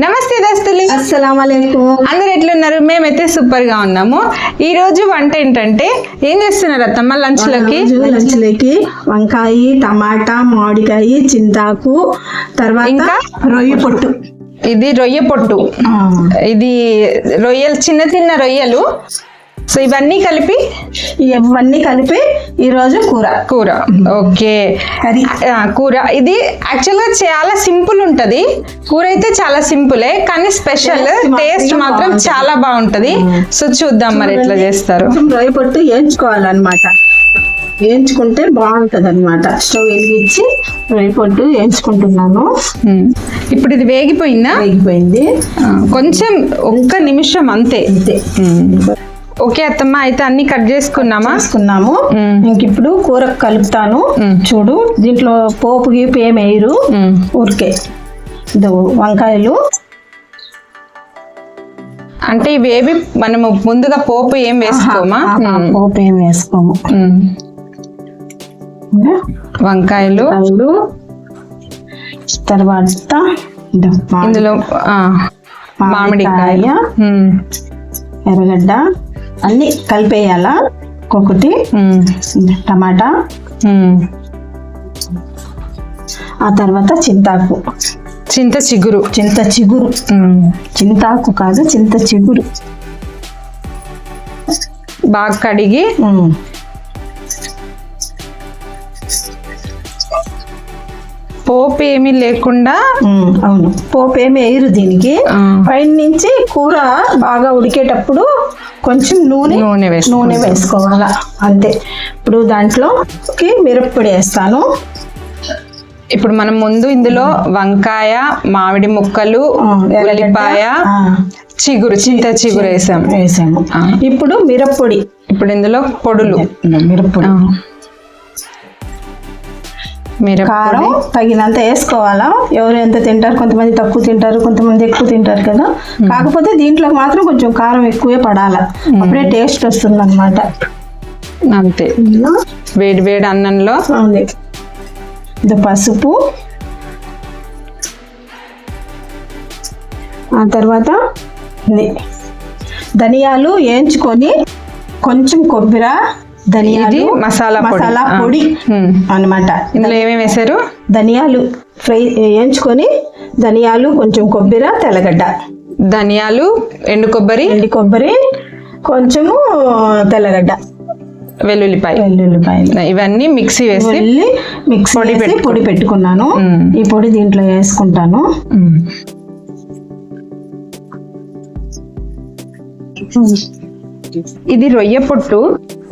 నమస్తే దస్తులు. అస్సలం అందరు ఎట్లున్నారు? మేమైతే సూపర్గా ఉన్నాము. ఈ రోజు వంట ఏంటంటే ఏం చేస్తున్నారు అత్తమ్మ లంచ్లోకి లంచ్లోకి వంకాయ టమాటా మామిడికాయ చింతాకు తర్వాత ఇంకా? రొయ్య పొట్టు. ఇది రొయ్య పొట్టు. ఇది రొయ్యలు చిన్న చిన్న రొయ్యలు. సో ఇవన్నీ కలిపి ఇవన్నీ కలిపి ఈరోజు కూర. కూర. ఓకే. ఆ, కూర. ఇది యాక్చువల్గా చాలా సింపుల్ ఉంటది. కూర అయితే చాలా సింపులే కానీ స్పెషల్ టేస్ట్ మాత్రం. చాలా బాగుంటది. సో చూద్దాం మరి ఎట్లా చేస్తారు. రొయ్య పొట్టు వేయించుకోవాలన్నమాట. వేయించుకుంటే బాగుంటది అనమాట స్టవ్ వెలిగించి రొయ్య పొట్టు వేయించుకుంటున్నాను. ఇప్పుడు ఇది వేగిపోయిందా? వేగిపోయింది. కొంచెం ఒక్క నిమిషం అంతే. అంతే. ఓకే అత్తమ్మ అయితే అన్ని కట్ చేసుకున్నామా? వేసుకున్నాము మ్మ్. ఇంక ఇప్పుడు కూర కలుపుతాను. చూడు దీంట్లో పోపు గీపు ఏం వేయరు. ఊరికే. ఇదో వంకాయలు. అంటే ఇవేవి మనము ముందుగా పోపు ఏం వేసుకోమా. పోపు ఏం వేసుకోము. వంకాయలు. తర్వాత ఇందులో మామిడికాయ. ఎర్రగడ్డ. అన్ని కలిపేయాల. ఇదో టమాటా. ఆ తర్వాత చింతాకు చింత చిగురు చింత చిగురు. చింతాకు కాదు చింత చిగురు బాగా కడిగి. పోపు ఏమీ లేకుండా. అవును. పోపు ఏమి వేయరు దీనికి. పైన నుంచి కూర బాగా ఉడికేటప్పుడు కొంచెం నూనె నూనె నూనె వేసుకోవాలా. అంతే. ఇప్పుడు దాంట్లోకి మిరప్పొడి వేస్తాను. ఇప్పుడు మనం ముందు ఇందులో వంకాయ మామిడి ముక్కలు ఉల్లిపాయ చిగురు చింత చిగురు వేసాం వేసాము. ఆ. ఇప్పుడు మిరప్పొడి. ఇప్పుడు ఇందులో పొడులు. మిరప్పొడి. కారం తగినంత వేసుకోవాలా? ఎవరు ఎంత తింటారు? కొంతమంది తక్కువ తింటారు కొంతమంది ఎక్కువ తింటారు కదా. కాకపోతే దీంట్లో మాత్రం కొంచెం కారం ఎక్కువే పడాల? అప్పుడే టేస్ట్ వస్తుంది అనమాట అంతే వేడి వేడి అన్నంలో? ఇది పసుపు. ఆ తర్వాత ధనియాలు వేయించుకొని కొంచెం కొబ్బరి ధనియాలు మసాలా మసాలా. పొడి ఉమ్. అన్నమాట ఇందులో ఏమేమి వేసారు ధనియాలు ఫ్రై వేయించుకొని ధనియాలు కొంచెం కొబ్బరి తెల్లగడ్డ ధనియాలు ఎండు కొబ్బరి ఎండి కొబ్బరి కొంచెము తెల్లగడ్డ వెల్లుల్లిపాయ వెల్లుల్లిపాయలు ఇవన్నీ మిక్సీ వేసి వెళ్ళి మిక్సీ పొడి వేసి పెట్టుకో. పొడి పెట్టుకున్నాను. ఈ పొడి దీంట్లో వేసుకుంటాను. ఇది రొయ్య పొట్టు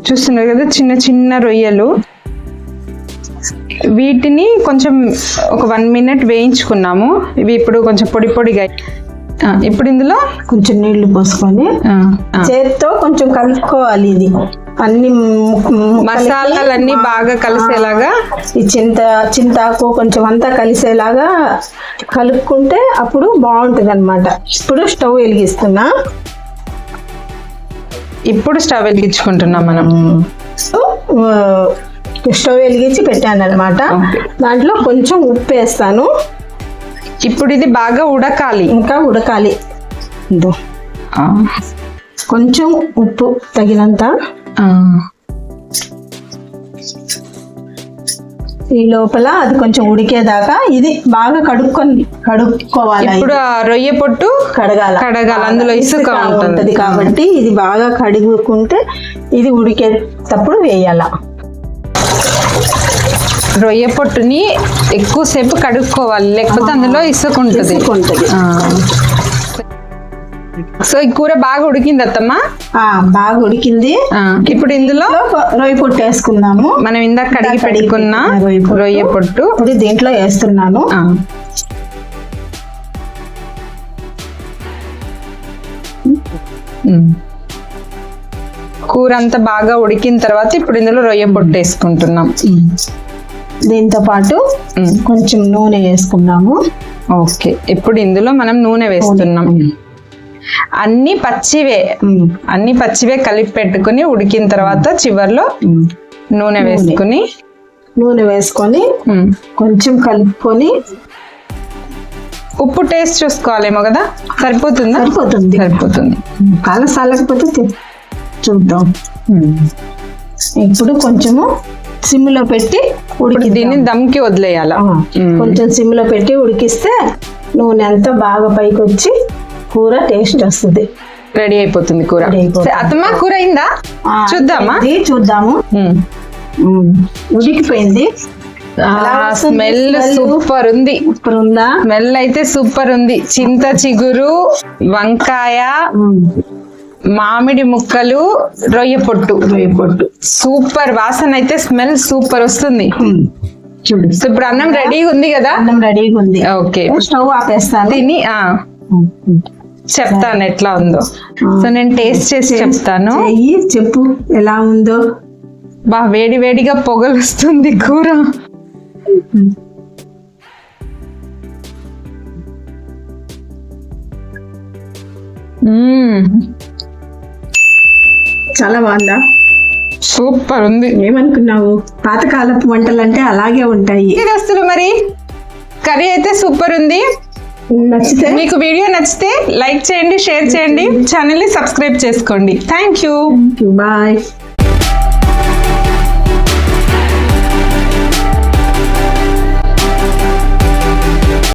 చూస్తున్నారు కదా చిన్న చిన్న రొయ్యలు. వీటిని కొంచెం ఒక వన్ మినిట్ వేయించుకున్నాము. ఇవి ఇప్పుడు కొంచెం పొడి పొడిగా ఇప్పుడు ఇందులో? కొంచెం నీళ్ళు పోసుకొని చేత్తో కొంచెం కలుపుకోవాలి ఇది. అన్ని మసాలాలన్నీ బాగా కలిసేలాగా? ఈ చింత చింతాకు కొంచెం అంతా కలిసేలాగా కలుపుకుంటే అప్పుడు బాగుంటుంది అనమాట ఇప్పుడు స్టవ్ వెలిగిస్తున్నా. ఇప్పుడు స్టవ్ వెలిగించుకుంటున్నాం మనం. సో, స్టవ్ వెలిగించి పెట్టాను అనమాట. దాంట్లో కొంచెం ఉప్పు వేస్తాను. ఇప్పుడు ఇది బాగా ఉడకాలి. ఇంకా ఉడకాలి. కొంచెం ఉప్పు తగినంత. ఈ లోపల అది కొంచెం ఉడికేదాకా ఇది బాగా కడుక్కొని కడుక్కోవాలి ఇప్పుడు రొయ్య పొట్టు కడగాల కడగాలి. అందులో ఇసుక ఉంటుంది. కాబట్టి ఇది బాగా కడుగుకుంటే ఇది ఉడికేటప్పుడు వేయాల రొయ్య పొట్టుని ఎక్కువసేపు కడుక్కోవాలి లేకపోతే అందులో ఇసుక ఉంటుంది ఉంటది. సో ఈ కూర బాగా ఉడికింది అత్తమ్మ? బాగా ఉడికింది. ఇప్పుడు ఇందులో రొయ్య పొట్టు వేసుకున్నాము మనం ఇందాక కడిగి పెట్టుకున్న రొయ్య పొట్టు. ఇప్పుడు దీంట్లో వేస్తున్నాను. కూర అంతా బాగా ఉడికిన తర్వాత ఇప్పుడు ఇందులో రొయ్య పొట్టు వేసుకుంటున్నాం. దీంతో పాటు. కొంచెం నూనె వేసుకున్నాము. ఓకే. ఇప్పుడు ఇందులో మనం నూనె వేస్తున్నాం. అన్ని పచ్చివే. అన్ని పచ్చివే కలిపి పెట్టుకుని ఉడికిన తర్వాత చివర్లో. నూనె వేసుకుని నూనె వేసుకొని కొంచెం కలుపుకొని ఉప్పు టేస్ట్ చూసుకోవాలేమో కదా? సరిపోతుందా? సరిపోతుంది. సరిపోతుంది. కాలం చల్లకపోతే తి- చూద్దాం. ఇప్పుడు కొంచెము సిమ్లో పెట్టి ఉడికి దీన్ని దమ్కి వదిలేయాల? కొంచెం సిమ్లో పెట్టి ఉడికిస్తే నూనె అంతా బాగా పైకి వచ్చి కూర టేస్ట్ వస్తుంది. రెడీ అయిపోతుంది కూర. అత్తమ్మ కూర అయిందా? చూద్దామా? చూద్దాము. ఉడికిపోయింది. స్మెల్? సూపర్ ఉంది. స్మెల్ అయితే సూపర్ ఉంది. చింత చిగురు వంకాయ మామిడి ముక్కలు రొయ్య పొట్టు. పొట్టు. సూపర్ వాసన అయితే స్మెల్ సూపర్ వస్తుంది. చూడు. ఇప్పుడు అన్నం రెడీగా ఉంది కదా? అన్నం రెడీగా ఉంది. ఓకే. స్టవ్ ఆపేస్తాను. తిని చెప్తాను ఎట్లా ఉందో. సో నేను టేస్ట్ చేసి చెప్తాను. చెప్పు ఎలా ఉందో. బా వేడి వేడిగా పొగలు వస్తుంది కూర. చాలా బాగుందా? సూపర్ ఉంది. ఏమనుకున్నావు? పాతకాలపు వంటలు అంటే అలాగే ఉంటాయి. ఇది వస్తుంది మరి? కర్రీ అయితే సూపర్ ఉంది. నచ్చితే మీకు వీడియో నచ్చితే లైక్ చేయండి షేర్ చేయండి ఛానల్ని సబ్స్క్రైబ్ చేసుకోండి. Thank you bye